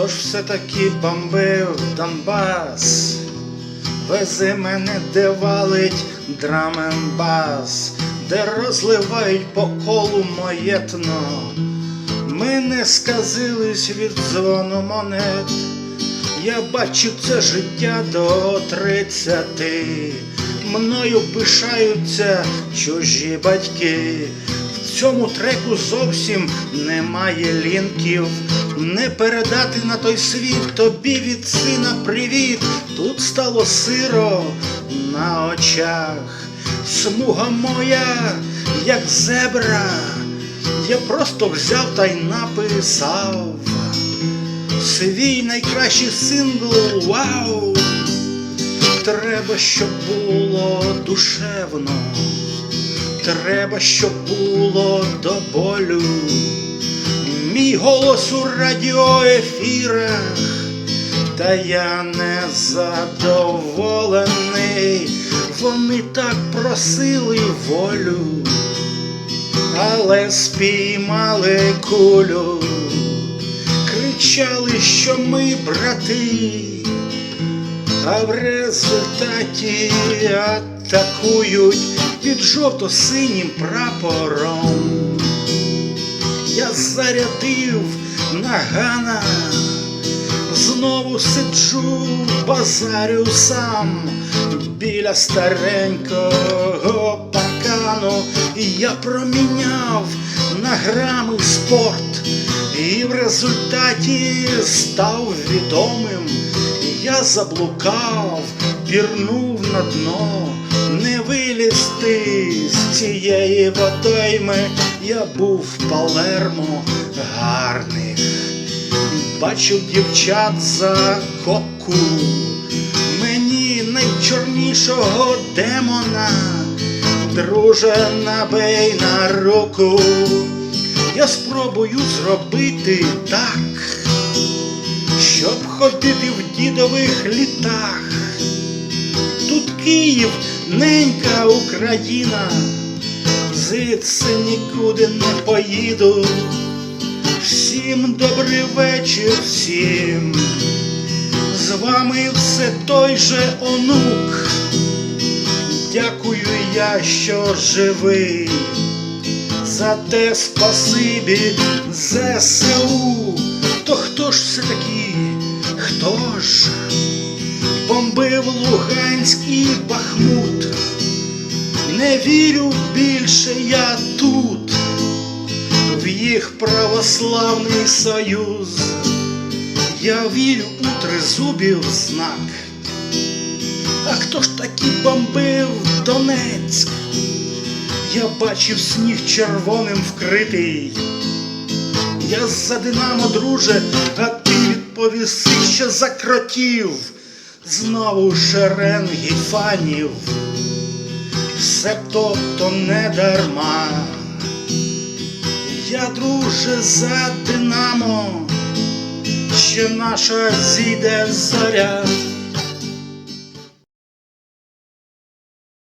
Хто ж все-таки бомбив Донбас? Вези мене, де валить драмен бас, де розливають по колу маєтно. Ми не сказились від дзвону монет. Я бачив це життя до тридцяти. Мною пишаються чужі батьки. В цьому треку зовсім немає лінків. Не передати на той світ тобі від сина привіт. Тут стало сиро на очах. Смуга моя, як зебра. Я просто взяв та й написав свій найкращий сингл Вау! Треба, щоб було душевно, треба, щоб було до болю. Голос у радіоефірах, та я не задоволений. Вони так просили волю, але спіймали кулю кричали, що ми брати, а в результаті атакують під жовто-синім прапором. Зарядив нагана, знову сиджу, базарю сам біля старенького паркану, і я проміняв на грами спорт. І в результаті став відомим, я заблукав, пірнув на дно, не вилізти цієї водойми, я був в Палермо гарних, бачив дівчат за коку, мені найчорнішого демона, друже, набий на руку. Я спробую зробити так, щоб ходити в дідових літах. Тут Київ, ненька Україна, звідси нікуди не поїду. Всім добрий вечір, всім. З вами все той же онук. Дякую я, що живий. За те спасибі ЗСУ. То хто ж все таки, хто ж бомбив Луганський Бахмут? Не вірю більше я тут, в їх православний союз. Я вірю у тризубів знак. А хто ж таки бомбив Донецьк? Я бачив сніг червоним вкритий. Я за Динамо, друже, а ти відповіси, що за кротів. Знову шеренги фанів. Все тобто не дарма. Я, друже, за Динамо, ще наша зійде зоря.